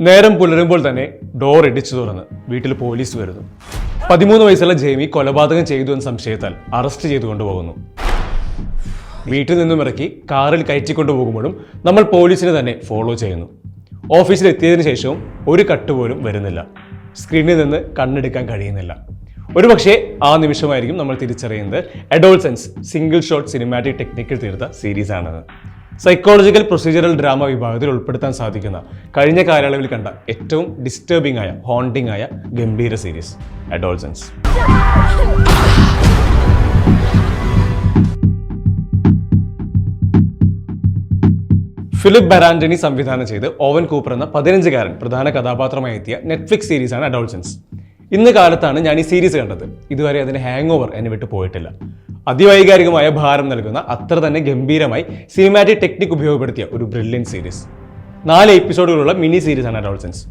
നേരം പുലരുമ്പോൾ തന്നെ ഡോർ ഇടിച്ചു തുറന്ന് വീട്ടിൽ പോലീസ് വരുന്നു. പതിമൂന്ന് വയസ്സുള്ള ജെയ്മി കൊലപാതകം ചെയ്തു എന്ന സംശയത്താൽ അറസ്റ്റ് ചെയ്തു കൊണ്ടുപോകുന്നു. വീട്ടിൽ നിന്നും ഇറക്കി കാറിൽ കയറ്റിക്കൊണ്ടു പോകുമ്പോഴും നമ്മൾ പോലീസിനെ തന്നെ ഫോളോ ചെയ്യുന്നു. ഓഫീസിൽ എത്തിയതിനു ശേഷവും ഒരു കട്ട് പോലും വരുന്നില്ല. സ്ക്രീനിൽ നിന്ന് കണ്ണെടുക്കാൻ കഴിയുന്നില്ല. ഒരു പക്ഷേ ആ നിമിഷമായിരിക്കും നമ്മൾ തിരിച്ചറിയുന്നത് അഡോൾസെൻസ് സിംഗിൾ ഷോട്ട് സിനിമാറ്റിക് ടെക്നിക്കിൽ തീർത്ത സീരീസ് ആണെന്ന്. സൈക്കോളജിക്കൽ പ്രൊസീജിയറൽ ഡ്രാമ വിഭാഗത്തിൽ ഉൾപ്പെടുത്താൻ സാധിക്കുന്ന കഴിഞ്ഞ കാലയളവിൽ കണ്ട ഏറ്റവും ഡിസ്റ്റർബിംഗ് ആയ ഹോണ്ടിംഗ് ആയ ഗംഭീര സീരീസ് അഡോൾസൻസ് ഫിലിപ്പ് ബെറാൻഡനി സംവിധാനം ചെയ്ത് ഓവൻ കൂപ്പർ എന്ന പതിനഞ്ചുകാരൻ പ്രധാന കഥാപാത്രമായി എത്തിയ നെറ്റ്ഫ്ലിക്സ് സീരീസാണ് അഡോൾസൻസ് ഇന്ന് കാലത്താണ് ഞാൻ ഈ സീരീസ് കണ്ടത്. ഇതുവരെ അതിന് ഹാങ് ഓവർ എന്നെ വിട്ട് പോയിട്ടില്ല. അതിവൈകാരികമായ ഭാരം നൽകുന്ന അത്ര തന്നെ ഗംഭീരമായി സിനിമാറ്റിക് ടെക്നിക് ഉപയോഗപ്പെടുത്തിയ ഒരു ബ്രില്യൻ സീരീസ് നാല് എപ്പിസോഡുകളുള്ള മിനി സീരീസ് ആണ് അഡോൾസൻസ്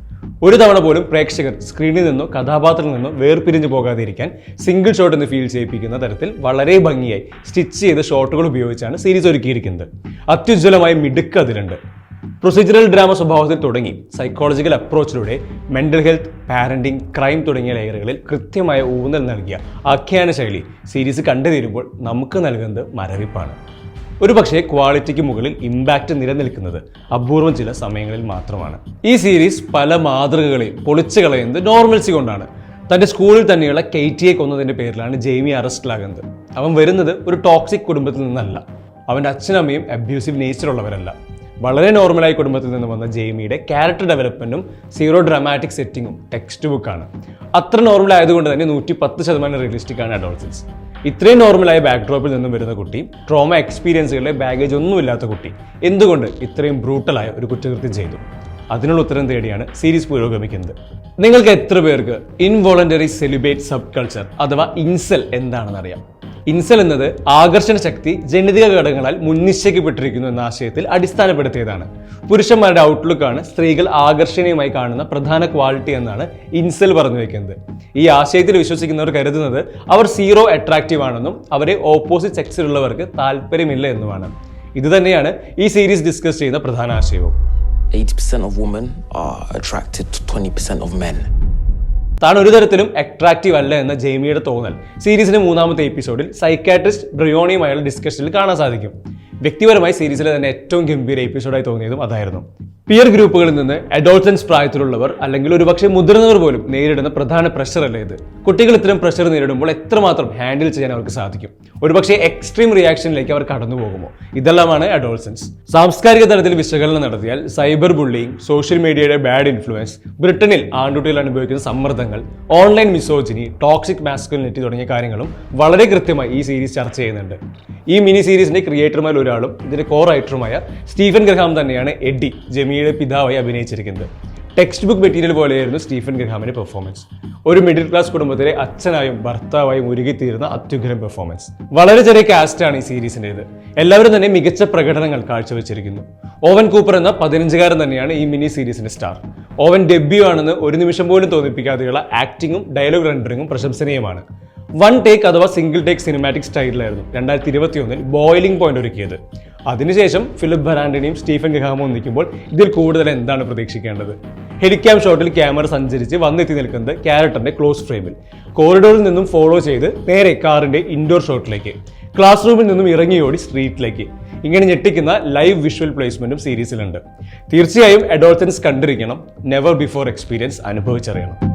ഒരു തവണ പോലും പ്രേക്ഷകർ സ്ക്രീനിൽ നിന്നോ കഥാപാത്രത്തിൽ നിന്നോ വേർപിരിഞ്ഞു പോകാതിരിക്കാൻ സിംഗിൾ ഷോട്ട് എന്ന് ഫീൽ ചെയ്യിപ്പിക്കുന്ന തരത്തിൽ വളരെ ഭംഗിയായി സ്റ്റിച്ച് ചെയ്ത ഷോട്ടുകൾ ഉപയോഗിച്ചാണ് സീരീസ് ഒരുക്കിയിരിക്കുന്നത്. അത്യുജ്വലമായ മിടുക്ക് അതിലുണ്ട്. പ്രൊസീജറൽ ഡ്രാമ സ്വഭാവത്തിൽ തുടങ്ങി. സൈക്കോളജിക്കൽ അപ്രോച്ചിലൂടെ മെന്റൽ ഹെൽത്ത് പാരന്റിംഗ് ക്രൈം തുടങ്ങിയ ലെയറുകളിൽ കൃത്യമായ ഊന്നൽ നൽകിയ ആഖ്യാന ശൈലി സീരീസ് കണ്ടു തീരുമ്പോൾ നമുക്ക് നൽകുന്നത് മരവിപ്പാണ്. ഒരു പക്ഷേ ക്വാളിറ്റിക്ക് മുകളിൽ ഇമ്പാക്റ്റ് നിലനിൽക്കുന്നത് അപൂർവം ചില സമയങ്ങളിൽ മാത്രമാണ്. ഈ സീരീസ് പല മാതൃകകളെയും പൊളിച്ചു കളയുന്നത് നോർമൽസി കൊണ്ടാണ്. തന്റെ സ്കൂളിൽ തന്നെയുള്ള കെയ്റ്റിയെ കൊന്നതിന്റെ പേരിലാണ് ജെയ്മി അറസ്റ്റിലാകുന്നത്. അവൻ വരുന്നത് ഒരു ടോക്സിക് കുടുംബത്തിൽ നിന്നല്ല. അവന്റെ അച്ഛനമ്മയും അബ്യൂസീവ് നേച്ചർ ഉള്ളവരല്ല. വളരെ നോർമലായി കുടുംബത്തിൽ നിന്ന് വന്ന ജെയ്മിയുടെ ക്യാരക്ടർ ഡെവലപ്മെന്റും സീറോ ഡ്രാമാറ്റിക് സെറ്റിങ്ങും ടെക്സ്റ്റ് ബുക്കാണ് അത്ര നോർമൽ ആയതുകൊണ്ട് തന്നെ നൂറ്റി പത്ത് ശതമാനം റിയലിസ്റ്റിക് ആണ് അഡോൾസൻസ് ഇത്രയും നോർമലായ ബാക്ക്ഡ്രോപ്പിൽ നിന്നും വരുന്ന കുട്ടി ട്രോമ എക്സ്പീരിയൻസുകളിലെ ബാഗേജ് ഒന്നുമില്ലാത്ത കുട്ടി. എന്തുകൊണ്ട് ഇത്രയും ബ്രൂട്ടലായ ഒരു കുറ്റകൃത്യം ചെയ്തു? അതിനുള്ള ഉത്തരം തേടിയാണ് സീരീസ് പുരോഗമിക്കുന്നത്. നിങ്ങൾക്ക് എത്ര പേർക്ക് ഇൻവോളണ്ടറി സെലിബ്രേറ്റ് സബ് കൾച്ചർ അഥവാ ഇൻസെൽ എന്താണെന്ന് അറിയാം ഇൻസെൽ എന്നത് ആകർഷണ ശക്തി ജനിതക ഘടകങ്ങളാൽ മുൻനിശ്ചയിക്കപ്പെട്ടിരിക്കുന്നു എന്ന ആശയത്തിൽ അടിസ്ഥാനപ്പെടുത്തിയതാണ്. പുരുഷന്മാരുടെ ഔട്ട്ലുക്കാണ് സ്ത്രീകൾ ആകർഷണീയമായി കാണുന്ന പ്രധാന ക്വാളിറ്റി എന്നാണ് ഇൻസൽ പറഞ്ഞു വെക്കുന്നത്. ഈ ആശയത്തിൽ വിശ്വസിക്കുന്നവർ കരുതുന്നത് അവർ സീറോ അട്രാക്റ്റീവ് ആണെന്നും അവരെ ഓപ്പോസിറ്റ് സെക്സിലുള്ളവർക്ക് താല്പര്യമില്ല എന്നുമാണ്. ഇതുതന്നെയാണ് ഈ സീരീസ് ഡിസ്കസ് ചെയ്യുന്ന പ്രധാന ആശയവും. 80% of women are attracted to 20% of men. താൻ ഒരു തരത്തിലും അട്രാക്റ്റീവ് അല്ല എന്ന ജെയ്മിയുടെ തോന്നൽ. സീരീസിന്റെ മൂന്നാമത്തെ എപ്പിസോഡിൽ സൈക്കാട്രിസ്റ്റ് ബ്രിയോണിയുമായുള്ള ഡിസ്കഷനിൽ കാണാൻ സാധിക്കും. വ്യക്തിപരമായി സീരീസിലെ തന്നെ ഏറ്റവും ഗംഭീര എപ്പിസോഡായി തോന്നിയതും അതായിരുന്നു. പിയർ ഗ്രൂപ്പുകളിൽ നിന്ന് അഡോൾസൻസ് പ്രായത്തിലുള്ളവർ അല്ലെങ്കിൽ ഒരുപക്ഷെ മുതിർന്നവർ പോലും നേരിടുന്ന പ്രധാന പ്രഷർ അല്ലേ ഇത്? കുട്ടികൾ ഇത്തരം പ്രഷർ നേരിടുമ്പോൾ എത്രമാത്രം ഹാൻഡിൽ ചെയ്യാൻ അവർക്ക് സാധിക്കും? ഒരുപക്ഷെ എക്സ്ട്രീം റിയാക്ഷനിലേക്ക് അവർ കടന്നു പോകുമോ? ഇതെല്ലാമാണ് അഡോൾസൻസ് സാംസ്കാരിക തലത്തിൽ വിശകലനം നടത്തിയാൽ സൈബർ ബുള്ളിങ് സോഷ്യൽ മീഡിയയുടെ ബാഡ് ഇൻഫ്ലുവൻസ് ബ്രിട്ടനിൽ ആൺകുട്ടികൾ അനുഭവിക്കുന്ന സമ്മർദ്ദങ്ങൾ ഓൺലൈൻ മിസോജിനി ടോക്സിക് മാസ്കുലിനിറ്റി തുടങ്ങിയ കാര്യങ്ങളും വളരെ കൃത്യമായി ഈ സീരീസ് ചർച്ച ചെയ്യുന്നുണ്ട്. ഈ മിനി സീരീസിന്റെ ക്രിയേറ്റർമാരിൽ ഒരാളും ഇതിന്റെ കോ റൈറ്ററുമായ സ്റ്റീഫൻ ഗ്രഹാം തന്നെയാണ് എഡി ജമിയുടെ പിതാവായി അഭിനയിച്ചിരിക്കുന്നത്. ടെക്സ്റ്റ് ബുക്ക് മെറ്റീരിയൽ പോലെയായിരുന്നു സ്റ്റീഫൻ ഗ്രഹാമിന്റെ പെർഫോമൻസ് ഒരു മിഡിൽ ക്ലാസ് കുടുംബത്തിലെ അച്ഛനായും ഭർത്താവായും ഉരുകിത്തീരുന്ന അത്യുഗ്രൻ പെർഫോമൻസ് വളരെ ചെറിയ കാസ്റ്റാണ് ഈ സീരീസിന്റെത് എല്ലാവരും തന്നെ മികച്ച പ്രകടനങ്ങൾ കാഴ്ചവെച്ചിരിക്കുന്നു. ഓവൻ കൂപ്പർ എന്ന പതിനഞ്ചുകാരൻ തന്നെയാണ് ഈ മിനി സീരീസിന്റെ സ്റ്റാർ ഓവൻ ഡെബ്യൂ ആണെന്ന് ഒരു നിമിഷം പോലും തോന്നിപ്പിക്കാതെയുള്ള ആക്ടിങ്ങും ഡയലോഗ് റെൻഡറിങ്ങും പ്രശംസനീയമാണ്. വൺ ടേക്ക് അഥവാ സിംഗിൾ ടേക്ക് സിനിമാറ്റിക് സ്റ്റൈലിലായിരുന്നു രണ്ടായിരത്തി ഇരുപത്തി ഒന്നിൽ ബോയിലിംഗ് പോയിന്റ് ഒരുക്കിയത്. അതിനുശേഷം ഫിലിപ്പ് ബറാൻഡിനെയും സ്റ്റീഫൻ ഗഹാമോ നിൽക്കുമ്പോൾ ഇതിൽ കൂടുതൽ എന്താണ് പ്രതീക്ഷിക്കേണ്ടത്? ഹെലിക്യാം ഷോട്ടിൽ ക്യാമറ സഞ്ചരിച്ച് വന്നെത്തി നിൽക്കുന്നത് ക്യാരക്ടറിന്റെ ക്ലോസ് ഫ്രെയിമിൽ കോറിഡോറിൽ നിന്നും ഫോളോ ചെയ്ത് നേരെ കാറിന്റെ ഇൻഡോർ ഷോട്ടിലേക്ക് ക്ലാസ് റൂമിൽ നിന്നും ഇറങ്ങിയോടി സ്ട്രീറ്റിലേക്ക് ഇങ്ങനെ ഞെട്ടിക്കുന്ന ലൈവ് വിഷ്വൽ പ്ലേസ്മെന്റും സീരീസിലുണ്ട് തീർച്ചയായും അഡോൾസൻസ് കണ്ടിരിക്കണം. Never before experience അനുഭവിച്ചറിയണം.